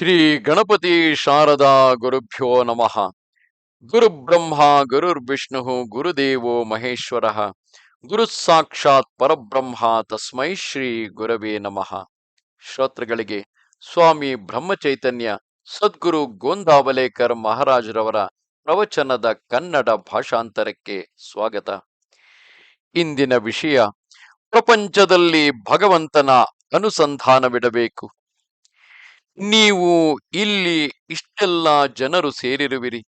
ಶ್ರೀ ಗಣಪತಿ ಶಾರದಾ ಗುರುಭ್ಯೋ ನಮಃ. ಗುರುಬ್ರಹ್ಮ ಗುರುರ್ವಿಷ್ಣು ಗುರುದೇವೋ ಮಹೇಶ್ವರ. ಗುರು ಸಾಕ್ಷಾತ್ ಪರಬ್ರಹ್ಮ, ತಸ್ಮೈ ಶ್ರೀ ಗುರವೇ ನಮಃ. ಶ್ರೋತೃಗಳಿಗೆ, ಸ್ವಾಮಿ ಬ್ರಹ್ಮಚೈತನ್ಯ, ಸದ್ಗುರು ಗೋಂದಾವಲೇಕರ್ ಮಹಾರಾಜರವರ ಪ್ರವಚನದ ಕನ್ನಡ ಭಾಷಾಂತರಕ್ಕೆ ಸ್ವಾಗತ. ಇಂದಿನ ವಿಷಯ, ಪ್ರಪಂಚದಲ್ಲಿ ಭಗವಂತನ ಅನುಸಂಧಾನವಿಡಬೇಕು. ನೀವು ಇಲ್ಲಿ ಇಷ್ಟೆಲ್ಲ ಜನರು ಸೇರಿರುವಿರಿ.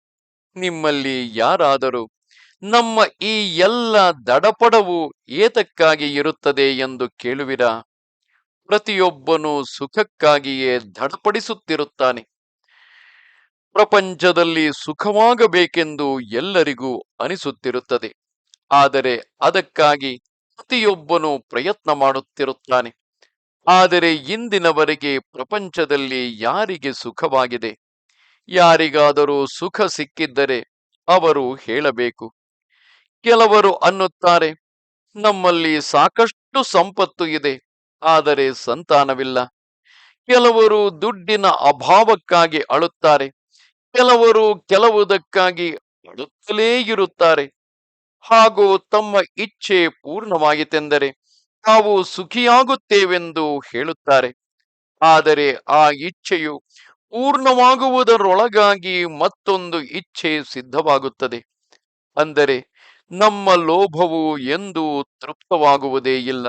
ನಿಮ್ಮಲ್ಲಿ ಯಾರಾದರೂ, ನಮ್ಮ ಈ ಎಲ್ಲ ದಡಪಡವು ಏತಕ್ಕಾಗಿ ಇರುತ್ತದೆ ಎಂದು ಕೇಳುವಿರಾ? ಪ್ರತಿಯೊಬ್ಬನು ಸುಖಕ್ಕಾಗಿಯೇ ದಡಪಡಿಸುತ್ತಿರುತ್ತಾನೆ. ಪ್ರಪಂಚದಲ್ಲಿ ಸುಖವಾಗಬೇಕೆಂದು ಎಲ್ಲರಿಗೂ ಅನಿಸುತ್ತಿರುತ್ತದೆ. ಆದರೆ ಅದಕ್ಕಾಗಿ ಪ್ರತಿಯೊಬ್ಬನು ಪ್ರಯತ್ನ ಮಾಡುತ್ತಿರುತ್ತಾನೆ. ಆದರೆ ಇಂದಿನವರೆಗೆ ಪ್ರಪಂಚದಲ್ಲಿ ಯಾರಿಗೆ ಸುಖವಾಗಿದೆ? ಯಾರಿಗಾದರೂ ಸುಖ ಸಿಕ್ಕಿದ್ದರೆ ಅವರು ಹೇಳಬೇಕು. ಕೆಲವರು ಅನ್ನುತ್ತಾರೆ, ನಮ್ಮಲ್ಲಿ ಸಾಕಷ್ಟು ಸಂಪತ್ತು ಇದೆ, ಆದರೆ ಸಂತಾನವಿಲ್ಲ. ಕೆಲವರು ದುಡ್ಡಿನ ಅಭಾವಕ್ಕಾಗಿ ಅಳುತ್ತಾರೆ, ಕೆಲವರು ಕೆಲವುದಕ್ಕಾಗಿ ಅಳುತ್ತಲೇ ಇರುತ್ತಾರೆ. ಹಾಗೂ ತಮ್ಮ ಇಚ್ಛೆ ಪೂರ್ಣವಾಯಿತೆಂದರೆ ನಾವು ಸುಖಿಯಾಗುತ್ತೇವೆಂದು ಹೇಳುತ್ತಾರೆ. ಆದರೆ ಆ ಇಚ್ಛೆಯು ಪೂರ್ಣವಾಗುವುದರೊಳಗಾಗಿ ಮತ್ತೊಂದು ಇಚ್ಛೆ ಸಿದ್ಧವಾಗುತ್ತದೆ. ಅಂದರೆ ನಮ್ಮ ಲೋಭವು ಎಂದು ತೃಪ್ತವಾಗುವುದೇ ಇಲ್ಲ.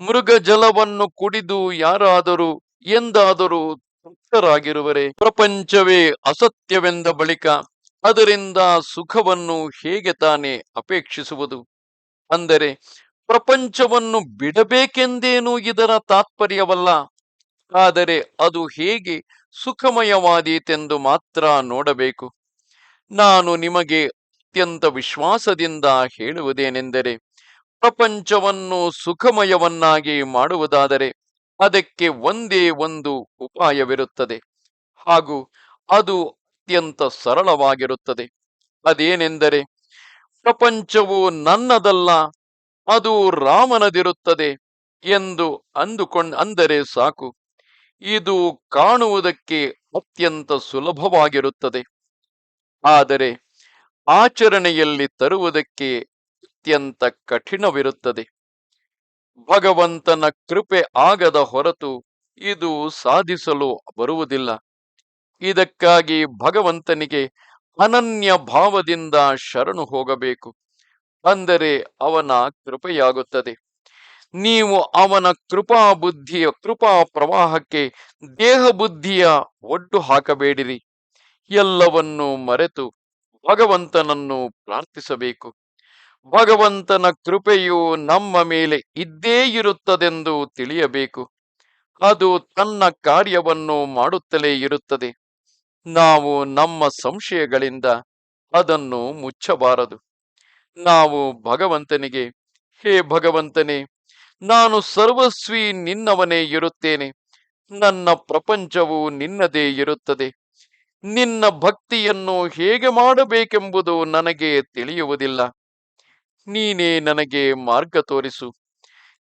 ಮೃಗ ಜಲವನ್ನು ಕುಡಿದು ಯಾರಾದರೂ ಎಂದಾದರೂ ತೃಪ್ತರಾಗಿರುವರೆ? ಪ್ರಪಂಚವೇ ಅಸತ್ಯವೆಂದ ಬಳಿಕ ಅದರಿಂದ ಸುಖವನ್ನು ಹೇಗೆ ತಾನೇ ಅಪೇಕ್ಷಿಸುವುದು? ಅಂದರೆ ಪ್ರಪಂಚವನ್ನು ಬಿಡಬೇಕೆಂದೇನೂ ಇದರ ತಾತ್ಪರ್ಯವಲ್ಲ. ಆದರೆ ಅದು ಹೇಗೆ ಸುಖಮಯವಾದೀತೆಂದು ಮಾತ್ರ ನೋಡಬೇಕು. ನಾನು ನಿಮಗೆ ಅತ್ಯಂತ ವಿಶ್ವಾಸದಿಂದ ಹೇಳುವುದೇನೆಂದರೆ, ಪ್ರಪಂಚವನ್ನು ಸುಖಮಯವನ್ನಾಗಿ ಮಾಡುವುದಾದರೆ ಅದಕ್ಕೆ ಒಂದೇ ಒಂದು ಉಪಾಯವಿರುತ್ತದೆ. ಹಾಗೂ ಅದು ಅತ್ಯಂತ ಸರಳವಾಗಿರುತ್ತದೆ. ಅದೇನೆಂದರೆ, ಪ್ರಪಂಚವು ನನ್ನದಲ್ಲ ಅದು ರಾಮನದಿರುತ್ತದೆ ಎಂದು ಅಂದುಕೊಂಡ ಅಂದರೆ ಸಾಕು. ಇದು ಕಾಣುವುದಕ್ಕೆ ಅತ್ಯಂತ ಸುಲಭವಾಗಿರುತ್ತದೆ. ಆದರೆ ಆಚರಣೆಯಲ್ಲಿ ತರುವುದಕ್ಕೆ ಅತ್ಯಂತ ಕಠಿಣವಿರುತ್ತದೆ. ಭಗವಂತನ ಕೃಪೆ ಆಗದ ಹೊರತು ಇದು ಸಾಧಿಸಲು ಬರುವುದಿಲ್ಲ. ಇದಕ್ಕಾಗಿ ಭಗವಂತನಿಗೆ ಅನನ್ಯ ಭಾವದಿಂದ ಶರಣು ಹೋಗಬೇಕು. ಅಂದರೆ ಅವನ ಕೃಪೆಯಾಗುತ್ತದೆ. ನೀವು ಅವನ ಕೃಪಾ ಬುದ್ಧಿಯ, ಕೃಪಾ ಪ್ರವಾಹಕ್ಕೆ ದೇಹ ಬುದ್ಧಿಯ ಒಡ್ಡು ಹಾಕಬೇಡಿರಿ. ಎಲ್ಲವನ್ನೂ ಮರೆತು ಭಗವಂತನನ್ನು ಪ್ರಾರ್ಥಿಸಬೇಕು. ಭಗವಂತನ ಕೃಪೆಯು ನಮ್ಮ ಮೇಲೆ ಇದ್ದೇ ಇರುತ್ತದೆಂದು ತಿಳಿಯಬೇಕು. ಅದು ತನ್ನ ಕಾರ್ಯವನ್ನು ಮಾಡುತ್ತಲೇ ಇರುತ್ತದೆ. ನಾವು ನಮ್ಮ ಸಂಶಯಗಳಿಂದ ಅದನ್ನು ಮುಚ್ಚಬಾರದು. ನಾವು ಭಗವಂತನಿಗೆ, ಹೇ ಭಗವಂತನೇ, ನಾನು ಸರ್ವಸ್ವಿ ನಿನ್ನವನೇ ಇರುತ್ತೇನೆ. ನನ್ನ ಪ್ರಪಂಚವು ನಿನ್ನದೇ ಇರುತ್ತದೆ. ನಿನ್ನ ಭಕ್ತಿಯನ್ನು ಹೇಗೆ ಮಾಡಬೇಕೆಂಬುದು ನನಗೆ ತಿಳಿಯುವುದಿಲ್ಲ. ನೀನೇ ನನಗೆ ಮಾರ್ಗ ತೋರಿಸು.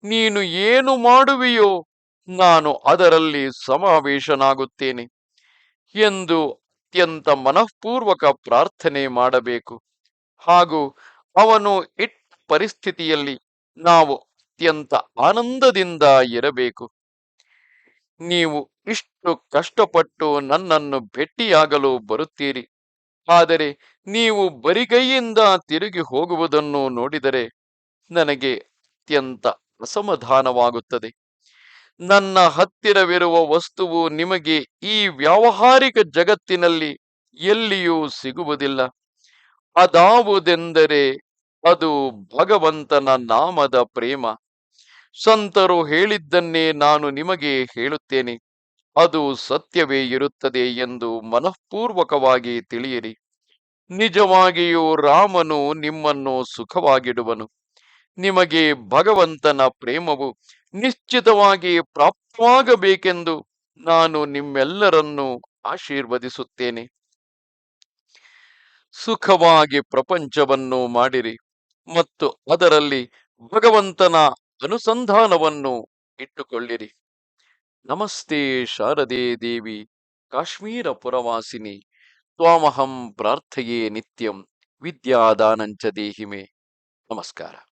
ನೀನು ಏನು ಮಾಡುವೆಯೋ ನಾನು ಅದರಲ್ಲಿ ಸಮಾವೇಶನಾಗುತ್ತೇನೆ ಎಂದು ಅತ್ಯಂತ ಮನಃಪೂರ್ವಕ ಪ್ರಾರ್ಥನೆ ಮಾಡಬೇಕು. ಹಾಗೂ ಅವನು ಇಟ್ ಪರಿಸ್ಥಿತಿಯಲ್ಲಿ ನಾವು ಅತ್ಯಂತ ಆನಂದದಿಂದ ಇರಬೇಕು. ನೀವು ಇಷ್ಟು ಕಷ್ಟಪಟ್ಟು ನನ್ನನ್ನು ಭೇಟಿಯಾಗಲು ಬರುತ್ತೀರಿ. ಆದರೆ ನೀವು ಬರಿಗೈಯಿಂದ ತಿರುಗಿ ಹೋಗುವುದನ್ನು ನೋಡಿದರೆ ನನಗೆ ಅತ್ಯಂತ ಅಸಮಾಧಾನವಾಗುತ್ತದೆ. ನನ್ನ ಹತ್ತಿರವಿರುವ ವಸ್ತುವು ನಿಮಗೆ ಈ ವ್ಯಾವಹಾರಿಕ ಜಗತ್ತಿನಲ್ಲಿ ಎಲ್ಲಿಯೂ ಸಿಗುವುದಿಲ್ಲ. ಅದಾವುದೆಂದರೆ ಅದು ಭಗವಂತನ ನಾಮದ ಪ್ರೇಮ. ಸಂತರು ಹೇಳಿದ್ದನ್ನೇ ನಾನು ನಿಮಗೆ ಹೇಳುತ್ತೇನೆ. ಅದು ಸತ್ಯವೇ ಇರುತ್ತದೆ ಎಂದು ಮನಃಪೂರ್ವಕವಾಗಿ ತಿಳಿಯಿರಿ. ನಿಜವಾಗಿಯೂ ರಾಮನು ನಿಮ್ಮನ್ನು ಸುಖವಾಗಿಡುವನು. ನಿಮಗೆ ಭಗವಂತನ ಪ್ರೇಮವು ನಿಶ್ಚಿತವಾಗಿ ಪ್ರಾಪ್ತವಾಗಬೇಕೆಂದು ನಾನು ನಿಮ್ಮೆಲ್ಲರನ್ನು ಆಶೀರ್ವದಿಸುತ್ತೇನೆ. ಸುಖವಾಗಿ ಪ್ರಪಂಚವನ್ನು ಮಾಡಿರಿ. ಮತ್ತು ಅದರಲ್ಲಿ ಭಗವಂತನ ಅನುಸಂಧಾನವನ್ನು ಇಟ್ಟುಕೊಳ್ಳಿರಿ. ನಮಸ್ತೆ ಶಾರದೆ ದೇವಿ, ಕಾಶ್ಮೀರ ಪುರವಾಸಿನಿ, ತ್ವಾಮಹಂ ಪ್ರಾರ್ಥಯೇ ನಿತ್ಯಂ ವಿದ್ಯಾದಾನಂಚ ದೇಹಿಮೆ. ನಮಸ್ಕಾರ.